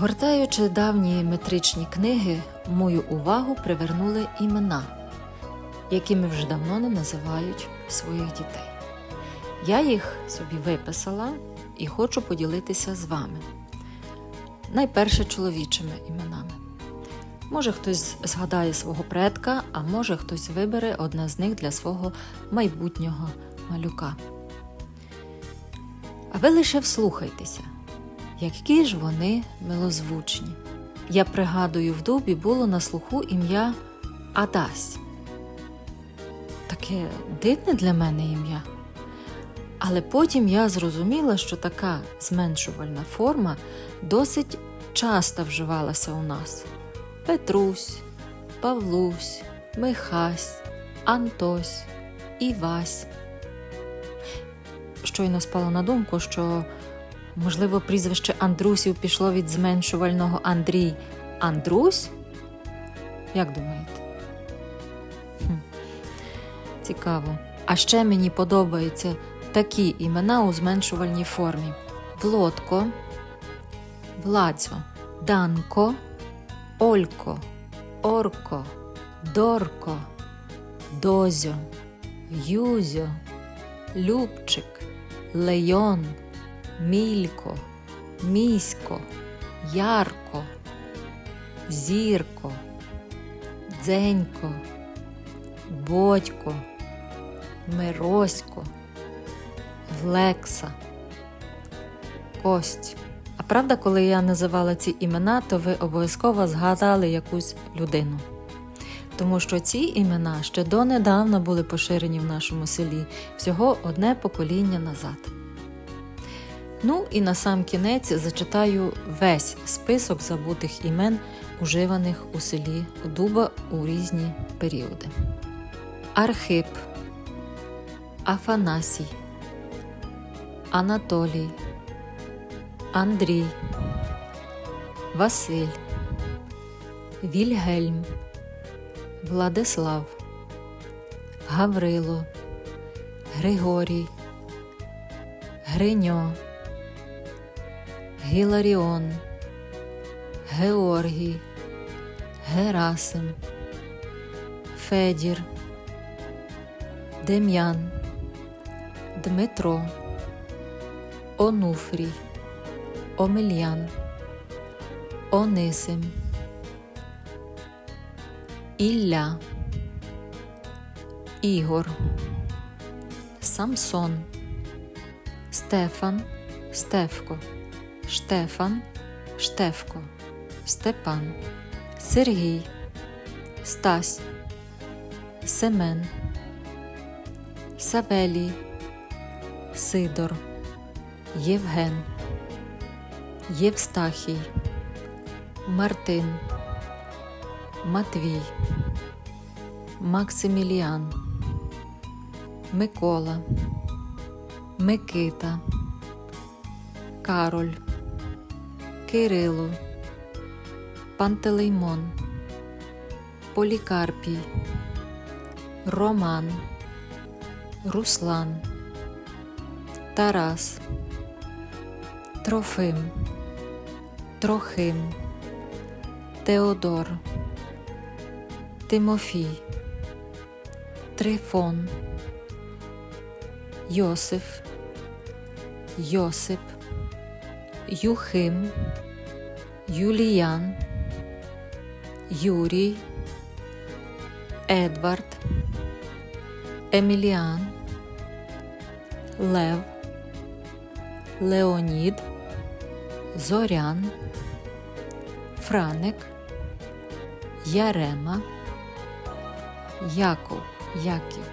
Гортаючи давні метричні книги, мою увагу привернули імена, якими вже давно не називають своїх дітей. Я їх собі виписала і хочу поділитися з вами. Найперше чоловічими іменами. Може, хтось згадає свого предка, а може хтось вибере одне з них для свого майбутнього малюка. А ви лише вслухайтеся, які ж вони милозвучні. Я пригадую, в дубі було на слуху ім'я Адась. Таке дивне для мене ім'я. Але потім я зрозуміла, що така зменшувальна форма досить часто вживалася у нас: Петрусь, Павлусь, Михась, Антось, Івась. Щойно спало на думку, що, можливо, прізвище Андрусів пішло від зменшувального Андрій Андрусь? Як думаєте? Хм. Цікаво. А ще мені подобаються такі імена у зменшувальній формі: Влодко, Владзо, Данко, Олько, Орко, Дорко, Дозьо, Юзьо, Любчик, Лейон, Мілько, Місько, Ярко, Зірко, Дзенько, Бодько, Миросько, Влекса, Кость. А правда, коли я називала ці імена, то ви обов'язково згадали якусь людину. Тому що ці імена ще донедавна були поширені в нашому селі, всього одне покоління назад. Ну і на сам кінець зачитаю весь список забутих імен, уживаних у селі Дуба у різні періоди. Архип, Афанасій, Анатолій, Андрій, Василь, Вільгельм, Владислав, Гаврило, Григорій, Гриньо, Гіларіон, Георгій, Герасим, Федір, Дем'ян, Дмитро, Онуфрій, Омельян, Онисим, Ілля, Ігор, Самсон, Стефан, Стефко, Штефан, Штефко, Степан, Сергій, Стась, Семен, Савелій, Сидор, Євген, Євстахій, Мартин, Матвій, Максиміліан, Микола, Микита, Кароль, Кирило, Пантелеймон, Полікарпій, Роман, Руслан, Тарас, Трофим, Трохим, Теодор, Тимофій, Трифон, Йосиф, Йосип, Юхим, Юліян, Юрій, Едвард, Еміліан, Лев, Леонід, Зорян, Франик, Ярема, Яков, Яків,